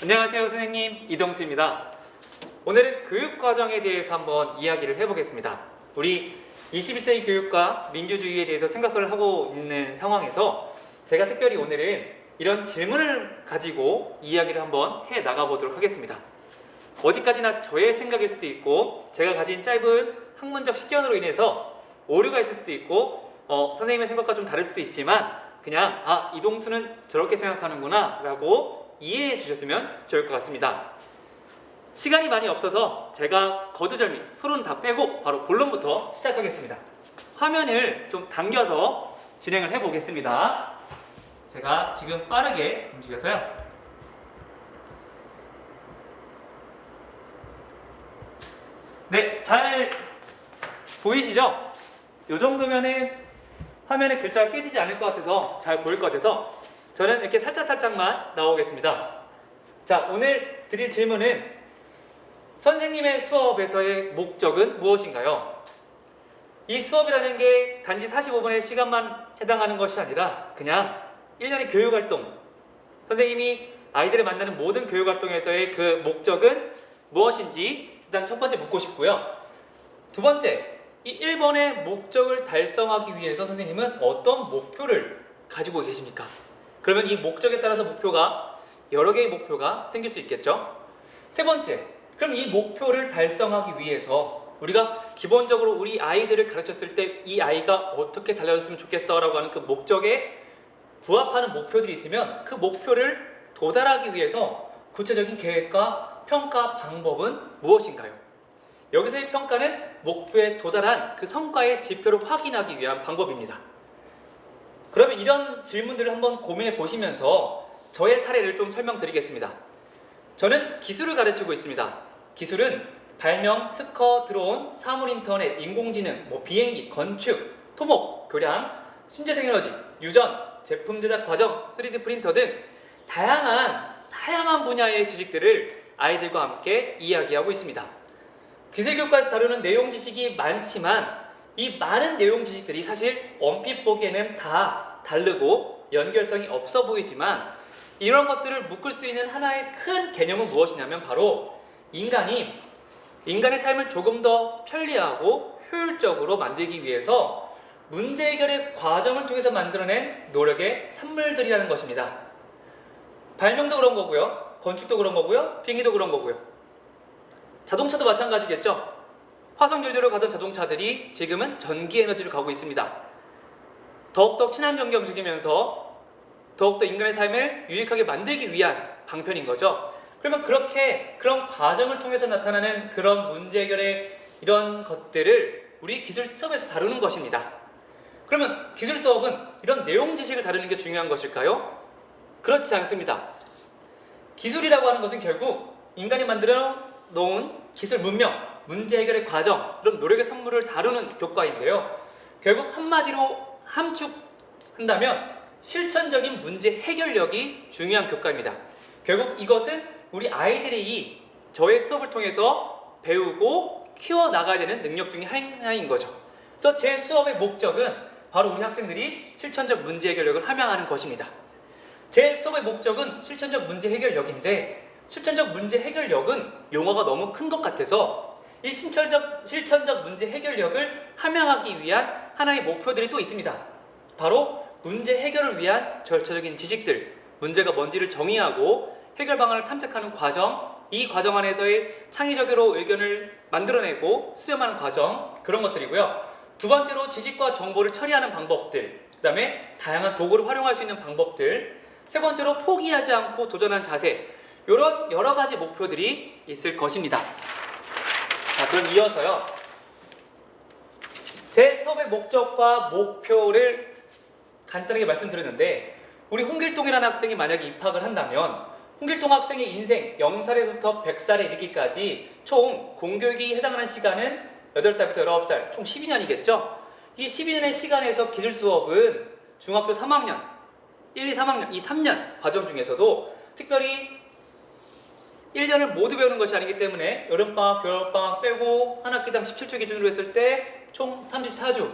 안녕하세요 선생님. 이동수입니다. 오늘은 교육과정에 대해서 한번 이야기를 해보겠습니다. 우리 21세기 교육과 민주주의에 대해서 생각을 하고 있는 상황에서 제가 특별히 오늘은 이런 질문을 가지고 이야기를 한번 해 나가보도록 하겠습니다. 어디까지나 저의 생각일 수도 있고 제가 가진 짧은 학문적 식견으로 인해서 오류가 있을 수도 있고 어, 선생님의 생각과 좀 다를 수도 있지만 그냥 아 이동수는 저렇게 생각하는구나 라고 이해해 주셨으면 좋을 것 같습니다. 시간이 많이 없어서 제가 거두절미 서론 다 빼고 바로 본론부터 시작하겠습니다. 화면을 좀 당겨서 진행을 해 보겠습니다. 제가 지금 빠르게 움직여서요. 네, 잘 보이시죠? 이 정도면은 화면에 글자가 깨지지 않을 것 같아서 잘 보일 것 같아서 저는 이렇게 살짝살짝만 나오겠습니다. 자, 오늘 드릴 질문은 선생님의 수업에서의 목적은 무엇인가요? 이 수업이라는 게 단지 45분의 시간만 해당하는 것이 아니라 그냥 1년의 교육활동 선생님이 아이들을 만나는 모든 교육활동에서의 그 목적은 무엇인지 일단 첫 번째 묻고 싶고요. 두 번째, 이 1번의 목적을 달성하기 위해서 선생님은 어떤 목표를 가지고 계십니까? 그러면 이 목적에 따라서 목표가 여러 개의 목표가 생길 수 있겠죠? 세 번째, 그럼 이 목표를 달성하기 위해서 우리가 기본적으로 우리 아이들을 가르쳤을 때 이 아이가 어떻게 달려졌으면 좋겠어 라고 하는 그 목적에 부합하는 목표들이 있으면 그 목표를 도달하기 위해서 구체적인 계획과 평가 방법은 무엇인가요? 여기서의 평가는 목표에 도달한 그 성과의 지표를 확인하기 위한 방법입니다. 그러면 이런 질문들을 한번 고민해 보시면서 저의 사례를 좀 설명드리겠습니다. 저는 기술을 가르치고 있습니다. 기술은 발명, 특허, 드론, 사물 인터넷, 인공지능, 뭐 비행기, 건축, 토목, 교량, 신재생 에너지, 유전, 제품 제작 과정, 3D 프린터 등 다양한 다양한 분야의 지식들을 아이들과 함께 이야기하고 있습니다. 기술 교과에서 다루는 내용 지식이 많지만 이 많은 내용 지식들이 사실 얼핏 보기에는 다 다르고 연결성이 없어 보이지만 이런 것들을 묶을 수 있는 하나의 큰 개념은 무엇이냐면 바로 인간이 인간의 삶을 조금 더 편리하고 효율적으로 만들기 위해서 문제 해결의 과정을 통해서 만들어낸 노력의 산물들이라는 것입니다. 발명도 그런 거고요. 건축도 그런 거고요. 비행기도 그런 거고요. 자동차도 마찬가지겠죠. 화석 연료로 가던 자동차들이 지금은 전기 에너지로 가고 있습니다. 더욱더 친환경 경적이면서 더욱더 인간의 삶을 유익하게 만들기 위한 방편인 거죠. 그러면 그렇게 그런 과정을 통해서 나타나는 그런 문제 해결의 이런 것들을 우리 기술 수업에서 다루는 것입니다. 그러면 기술 수업은 이런 내용 지식을 다루는 게 중요한 것일까요? 그렇지 않습니다. 기술이라고 하는 것은 결국 인간이 만들어 놓은 기술 문명, 문제 해결의 과정, 이런 노력의 선물을 다루는 교과인데요. 결국 한마디로 함축한다면 실천적인 문제 해결력이 중요한 교과입니다. 결국 이것은 우리 아이들이 저의 수업을 통해서 배우고 키워 나가야 되는 능력 중에 하나인 거죠. 그래서 제 수업의 목적은 바로 우리 학생들이 실천적 문제 해결력을 함양하는 것입니다. 제 수업의 목적은 실천적 문제 해결력인데 실천적 문제 해결력은 용어가 너무 큰 것 같아서 이 실천적 실천적 문제 해결력을 함양하기 위한 하나의 목표들이 또 있습니다. 바로 문제 해결을 위한 절차적인 지식들, 문제가 뭔지를 정의하고 해결 방안을 탐색하는 과정, 이 과정 안에서의 창의적으로 의견을 만들어내고 수렴하는 과정 그런 것들이고요. 두 번째로 지식과 정보를 처리하는 방법들, 그 다음에 다양한 도구를 활용할 수 있는 방법들, 세 번째로 포기하지 않고 도전한 자세, 이런 여러 가지 목표들이 있을 것입니다. 자, 그럼 이어서요. 제 수업의 목적과 목표를 간단하게 말씀드렸는데 우리 홍길동이라는 학생이 만약에 입학을 한다면 홍길동 학생의 인생 0살에서부터 100살에 이르기까지 총 공교육이 해당하는 시간은 8살부터 19살, 총 12년이겠죠? 이 12년의 시간에서 기술 수업은 중학교 3학년, 1, 2, 3학년, 이 3년 과정 중에서도 특별히 1년을 모두 배우는 것이 아니기 때문에 여름방학, 겨울방학 빼고 한 학기당 17주 기준으로 했을 때 총 34주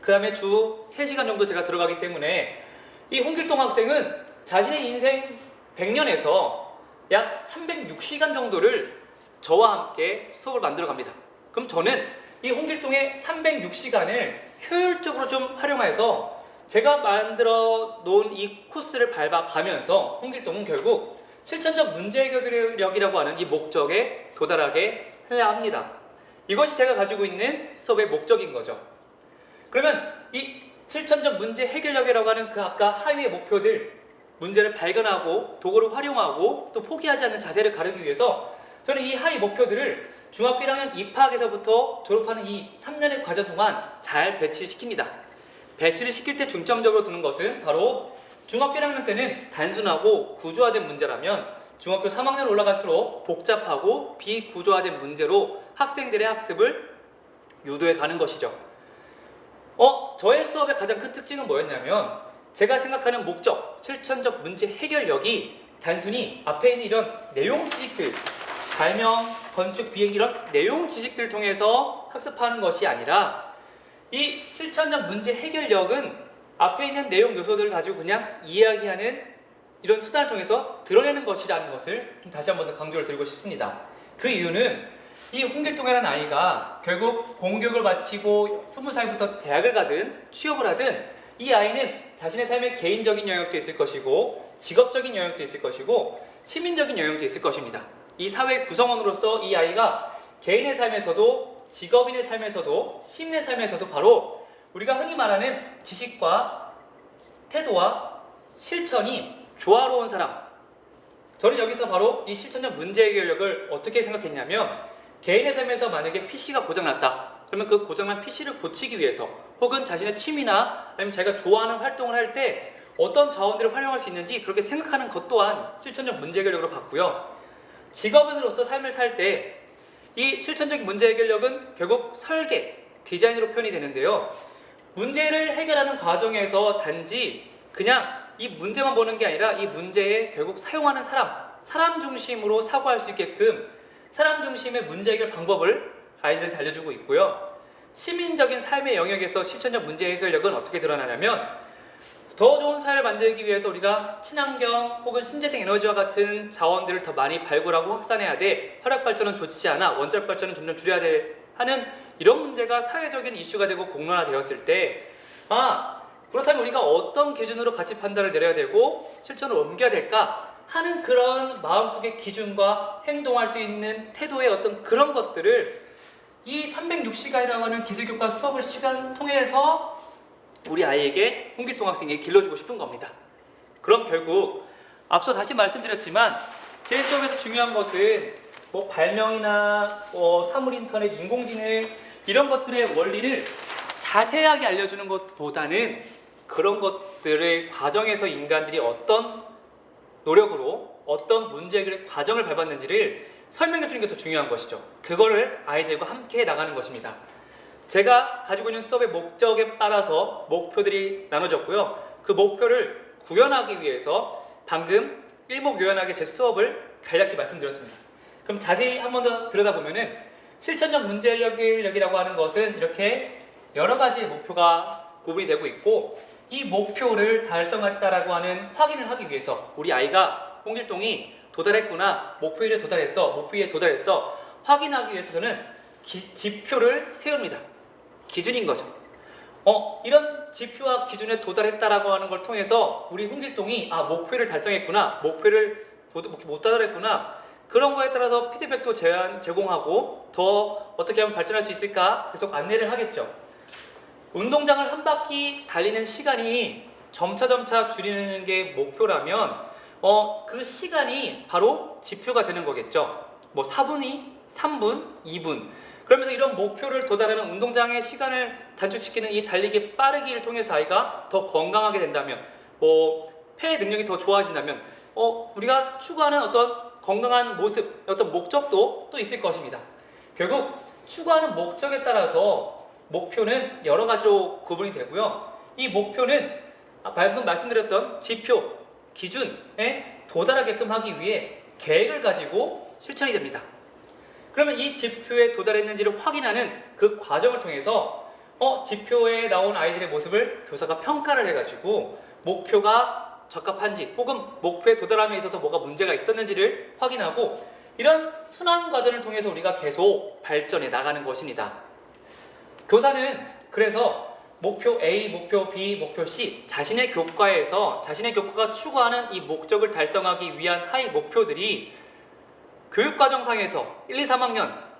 그 다음에 주 3시간 정도 제가 들어가기 때문에 이 홍길동 학생은 자신의 인생 100년에서 약 306시간 정도를 저와 함께 수업을 만들어 갑니다. 그럼 저는 이 홍길동의 306시간을 효율적으로 좀 활용해서 제가 만들어 놓은 이 코스를 밟아가면서 홍길동은 결국 실천적 문제 해결력이라고 하는 이 목적에 도달하게 해야 합니다. 이것이 제가 가지고 있는 수업의 목적인 거죠. 그러면 이 실천적 문제 해결력이라고 하는 그 아까 하위의 목표들 문제를 발견하고 도구를 활용하고 또 포기하지 않는 자세를 가르기 위해서 저는 이 하위 목표들을 중학교 1학년 입학에서부터 졸업하는 이 3년의 과정 동안 잘 배치시킵니다. 배치를 시킬 때 중점적으로 두는 것은 바로 중학교 1학년 때는 단순하고 구조화된 문제라면 중학교 3학년 올라갈수록 복잡하고 비구조화된 문제로 학생들의 학습을 유도해 가는 것이죠. 어, 저의 수업의 가장 큰 특징은 뭐였냐면 제가 생각하는 목적, 실천적 문제 해결력이 단순히 앞에 있는 이런 내용 지식들, 발명, 건축, 비행 이런 내용 지식들 통해서 학습하는 것이 아니라 이 실천적 문제 해결력은 앞에 있는 내용 요소들을 가지고 그냥 이야기하는 이런 수단을 통해서 드러내는 것이라는 것을 좀 다시 한번 더 강조를 드리고 싶습니다. 그 이유는 이 홍길동이라는 아이가 결국 공교육을 마치고 스무 살부터 대학을 가든 취업을 하든 이 아이는 자신의 삶의 개인적인 영역도 있을 것이고 직업적인 영역도 있을 것이고 시민적인 영역도 있을 것입니다. 이 사회 구성원으로서 이 아이가 개인의 삶에서도 직업인의 삶에서도 시민의 삶에서도 바로 우리가 흔히 말하는 지식과 태도와 실천이 조화로운 사람. 저는 여기서 바로 이 실천적 문제 해결력을 어떻게 생각했냐면 개인의 삶에서 만약에 PC가 고장났다. 그러면 그 고장난 PC를 고치기 위해서 혹은 자신의 취미나 아니면 자기가 좋아하는 활동을 할 때 어떤 자원들을 활용할 수 있는지 그렇게 생각하는 것 또한 실천적 문제 해결력으로 봤고요. 직업인으로서 삶을 살 때 이 실천적 문제 해결력은 결국 설계, 디자인으로 표현이 되는데요. 문제를 해결하는 과정에서 단지 그냥 이 문제만 보는 게 아니라 이 문제에 결국 사용하는 사람, 사람 중심으로 사고할 수 있게끔 사람 중심의 문제 해결 방법을 아이들한테 알려주고 있고요. 시민적인 삶의 영역에서 실천적 문제 해결력은 어떻게 드러나냐면 더 좋은 사회를 만들기 위해서 우리가 친환경 혹은 신재생 에너지와 같은 자원들을 더 많이 발굴하고 확산해야 돼. 화력 발전은 좋지 않아. 원자력 발전은 점점 줄여야 돼. 하는 이런 문제가 사회적인 이슈가 되고 공론화되었을 때, 아 그렇다면 우리가 어떤 기준으로 가치 판단을 내려야 되고 실천을 옮겨야 될까 하는 그런 마음속의 기준과 행동할 수 있는 태도의 어떤 그런 것들을 이 306시간이라고 하는 기술교과 수업을 시간 통해서 우리 아이에게 홍길동 학생에게 길러주고 싶은 겁니다. 그럼 결국 앞서 다시 말씀드렸지만 제 수업에서 중요한 것은 뭐 발명이나 뭐 사물 인터넷, 인공지능 이런 것들의 원리를 자세하게 알려주는 것보다는 그런 것들의 과정에서 인간들이 어떤 노력으로 어떤 문제 해결의 과정을 밟았는지를 설명해 주는 게 더 중요한 것이죠. 그거를 아이들과 함께 나가는 것입니다. 제가 가지고 있는 수업의 목적에 따라서 목표들이 나눠졌고요. 그 목표를 구현하기 위해서 방금 일목요연하게 제 수업을 간략히 말씀드렸습니다. 그럼 자세히 한 번 더 들여다보면은 실천적 문제력이라고 하는 것은 이렇게 여러 가지 목표가 구분이 되고 있고 이 목표를 달성했다라고 하는 확인을 하기 위해서 우리 아이가 홍길동이 도달했구나 목표에 도달했어 목표에 도달했어 확인하기 위해서 저는 기- 지표를 세웁니다. 기준인 거죠. 어, 이런 지표와 기준에 도달했다라고 하는 걸 통해서 우리 홍길동이 아, 목표를 달성했구나. 목표를 못, 못 도달했구나. 그런 거에 따라서 피드백도 제안, 제공하고 더 어떻게 하면 발전할 수 있을까 계속 안내를 하겠죠. 운동장을 한 바퀴 달리는 시간이 점차 점차 줄이는 게 목표라면 어, 그 시간이 바로 지표가 되는 거겠죠. 뭐 4분이 3분, 2분. 그러면서 이런 목표를 도달하는 운동장의 시간을 단축시키는 이 달리기 빠르기를 통해서 아이가 더 건강하게 된다면, 뭐 폐 능력이 더 좋아진다면, 어 우리가 추구하는 어떤 건강한 모습, 어떤 목적도 또 있을 것입니다. 결국 추구하는 목적에 따라서 목표는 여러 가지로 구분이 되고요. 이 목표는 아, 방금 말씀드렸던 지표, 기준에 도달하게끔 하기 위해 계획을 가지고 실천이 됩니다. 그러면 이 지표에 도달했는지를 확인하는 그 과정을 통해서 어 지표에 나온 아이들의 모습을 교사가 평가를 해가지고 목표가 적합한지 혹은 목표에 도달함에 있어서 뭐가 문제가 있었는지를 확인하고 이런 순환 과정을 통해서 우리가 계속 발전해 나가는 것입니다. 교사는 그래서 목표 A, 목표 B, 목표 C 자신의 교과에서 자신의 교과가 추구하는 이 목적을 달성하기 위한 하위 목표들이 교육과정상에서 1, 2, 3학년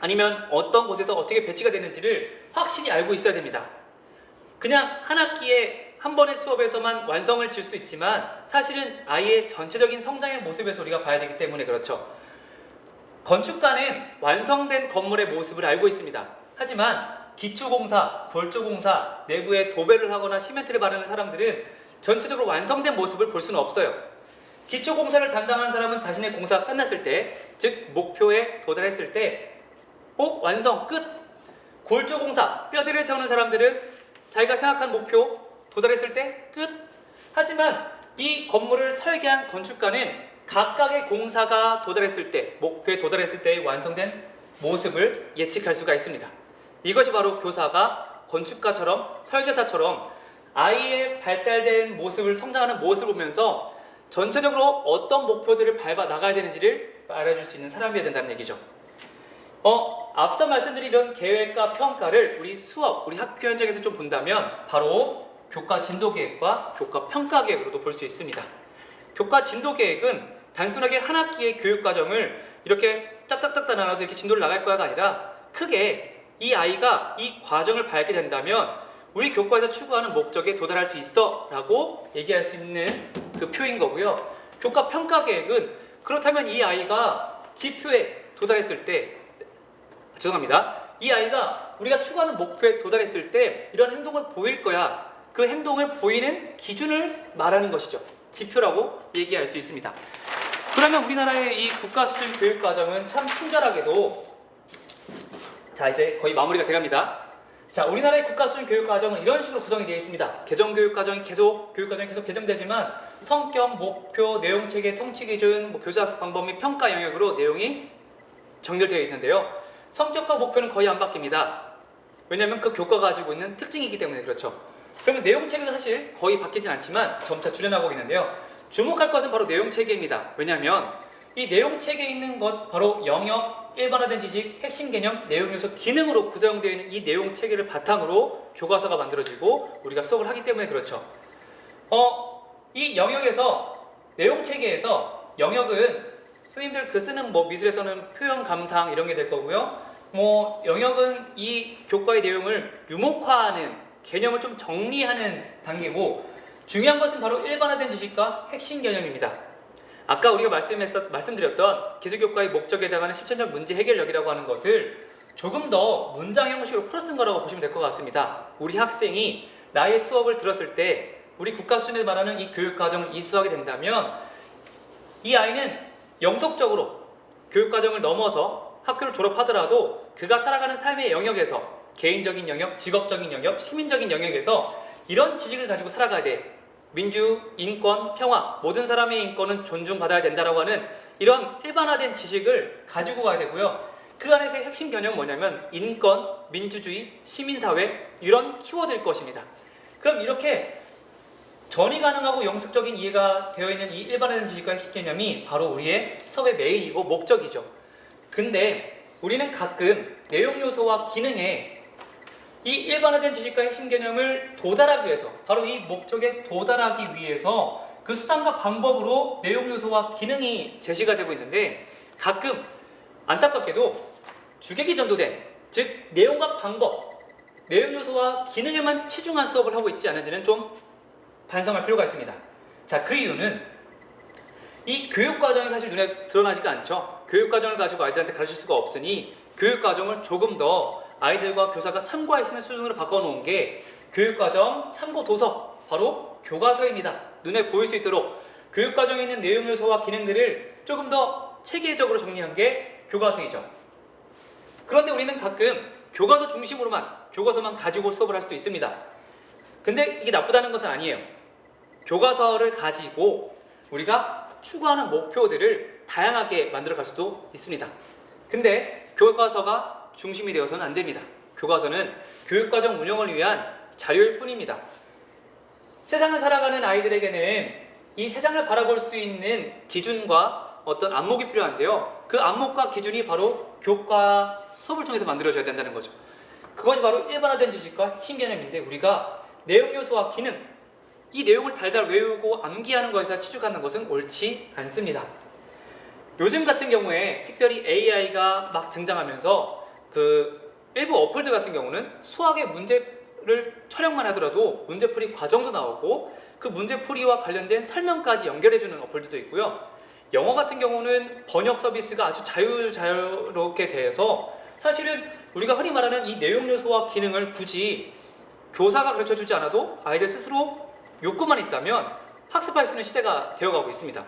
아니면 어떤 곳에서 어떻게 배치가 되는지를 확실히 알고 있어야 됩니다. 그냥 한 학기에 한 번의 수업에서만 완성을 질 수도 있지만 사실은 아이의 전체적인 성장의 모습에서 우리가 봐야 되기 때문에 그렇죠. 건축가는 완성된 건물의 모습을 알고 있습니다. 하지만 기초공사, 골조공사, 내부에 도배를 하거나 시멘트를 바르는 사람들은 전체적으로 완성된 모습을 볼 수는 없어요. 기초공사를 담당하는 사람은 자신의 공사가 끝났을 때, 즉 목표에 도달했을 때, 오 완성 끝. 골조공사 뼈대를 세우는 사람들은 자기가 생각한 목표 도달했을 때 끝. 하지만 이 건물을 설계한 건축가는 각각의 공사가 도달했을 때, 목표에 도달했을 때의 완성된 모습을 예측할 수가 있습니다. 이것이 바로 교사가 건축가처럼 설계사처럼 아이의 발달된 모습을 성장하는 모습을 보면서 전체적으로 어떤 목표들을 밟아 나가야 되는지를 알아줄 수 있는 사람이어야 된다는 얘기죠. 어, 앞서 말씀드린 이런 계획과 평가를 우리 수업, 우리 학교 현장에서 좀 본다면 바로 교과 진도 계획과 교과 평가 계획으로도 볼 수 있습니다. 교과 진도 계획은 단순하게 한 학기의 교육 과정을 이렇게 짝짝짝 나눠서 이렇게 진도를 나갈 거야가 아니라 크게 이 아이가 이 과정을 밟게 된다면 우리 교과에서 추구하는 목적에 도달할 수 있어 라고 얘기할 수 있는 그 표인 거고요. 교과 평가 계획은 그렇다면 이 아이가 지표에 도달했을 때 죄송합니다. 이 아이가 우리가 추구하는 목표에 도달했을 때 이런 행동을 보일 거야. 그 행동을 보이는 기준을 말하는 것이죠. 지표라고 얘기할 수 있습니다. 그러면 우리나라의 이 국가 수준 교육 과정은 참 친절하게도 자 이제 거의 마무리가 돼갑니다. 자 우리나라의 국가 수준 교육 과정은 이런 식으로 구성이 되어 있습니다. 개정 교육 과정이 계속 교육 과정이 계속 개정되지만 성격, 목표, 내용 체계, 성취 기준, 뭐 교사 방법 및 평가 영역으로 내용이 정렬되어 있는데요. 성격과 목표는 거의 안 바뀝니다. 왜냐하면 그 교과가 가지고 있는 특징이기 때문에 그렇죠. 그러면 내용 체계도 사실 거의 바뀌진 않지만 점차 줄여나가고 있는데요. 주목할 것은 바로 내용 체계입니다. 왜냐하면 이 내용 체계에 있는 것 바로 영역, 일반화된 지식, 핵심 개념, 내용 요소, 기능으로 구성되어 있는 이 내용 체계를 바탕으로 교과서가 만들어지고 우리가 수업을 하기 때문에 그렇죠. 어, 이 영역에서 내용 체계에서 영역은 선생님들 그 쓰는 뭐 미술에서는 표현 감상 이런 게 될 거고요. 뭐 영역은 이 교과의 내용을 유목화하는 개념을 좀 정리하는 단계고 중요한 것은 바로 일반화된 지식과 핵심 개념입니다. 아까 우리가 말씀했었, 말씀드렸던 기술교과의 목적에 해당하는 실천적 문제 해결력이라고 하는 것을 조금 더 문장 형식으로 풀어 쓴 거라고 보시면 될 것 같습니다. 우리 학생이 나의 수업을 들었을 때 우리 국가 수준에 말하는 이 교육 과정을 이수하게 된다면 이 아이는 영속적으로 교육 과정을 넘어서 학교를 졸업하더라도 그가 살아가는 삶의 영역에서 개인적인 영역, 직업적인 영역, 시민적인 영역에서 이런 지식을 가지고 살아가야 돼. 민주, 인권, 평화, 모든 사람의 인권은 존중받아야 된다라고 하는 이런 일반화된 지식을 가지고 가야 되고요. 그 안에서의 핵심 개념은 뭐냐면 인권, 민주주의, 시민사회 이런 키워드일 것입니다. 그럼 이렇게 전이 가능하고 영속적인 이해가 되어 있는 이 일반화된 지식과 핵심 개념이 바로 우리의 수업의 메인이고 목적이죠. 근데 우리는 가끔 내용 요소와 기능에 이 일반화된 지식과 핵심 개념을 도달하기 위해서 바로 이 목적에 도달하기 위해서 그 수단과 방법으로 내용 요소와 기능이 제시가 되고 있는데 가끔 안타깝게도 주객이 전도된 즉 내용과 방법 내용 요소와 기능에만 치중한 수업을 하고 있지 않은지는 좀 반성할 필요가 있습니다. 자, 그 이유는 이 교육 과정이 사실 눈에 드러나지가 않죠. 교육 과정을 가지고 아이들한테 가르칠 수가 없으니 교육 과정을 조금 더 아이들과 교사가 참고할 수 있는 수준으로 바꿔놓은 게 교육과정 참고 도서 바로 교과서입니다. 눈에 보일 수 있도록 교육과정에 있는 내용 요소와 기능들을 조금 더 체계적으로 정리한 게 교과서이죠. 그런데 우리는 가끔 교과서 중심으로만 교과서만 가지고 수업을 할 수도 있습니다. 근데 이게 나쁘다는 것은 아니에요. 교과서를 가지고 우리가 추구하는 목표들을 다양하게 만들어 갈 수도 있습니다. 근데 교과서가 중심이 되어서는 안 됩니다. 교과서는 교육과정 운영을 위한 자료일 뿐입니다. 세상을 살아가는 아이들에게는 이 세상을 바라볼 수 있는 기준과 어떤 안목이 필요한데요. 그 안목과 기준이 바로 교과 수업을 통해서 만들어져야 된다는 거죠. 그것이 바로 일반화된 지식과 신개념인데 우리가 내용 요소와 기능 이 내용을 달달 외우고 암기하는 것에서 치중하는 것은 옳지 않습니다. 요즘 같은 경우에 특별히 AI가 막 등장하면서 그 일부 어플들 같은 경우는 수학의 문제를 촬영만 하더라도 문제풀이 과정도 나오고 그 문제풀이와 관련된 설명까지 연결해주는 어플들도 있고요. 영어 같은 경우는 번역 서비스가 아주 자유자유롭게 돼서 사실은 우리가 흔히 말하는 이 내용 요소와 기능을 굳이 교사가 가르쳐 주지 않아도 아이들 스스로 욕구만 있다면 학습할 수 있는 시대가 되어가고 있습니다.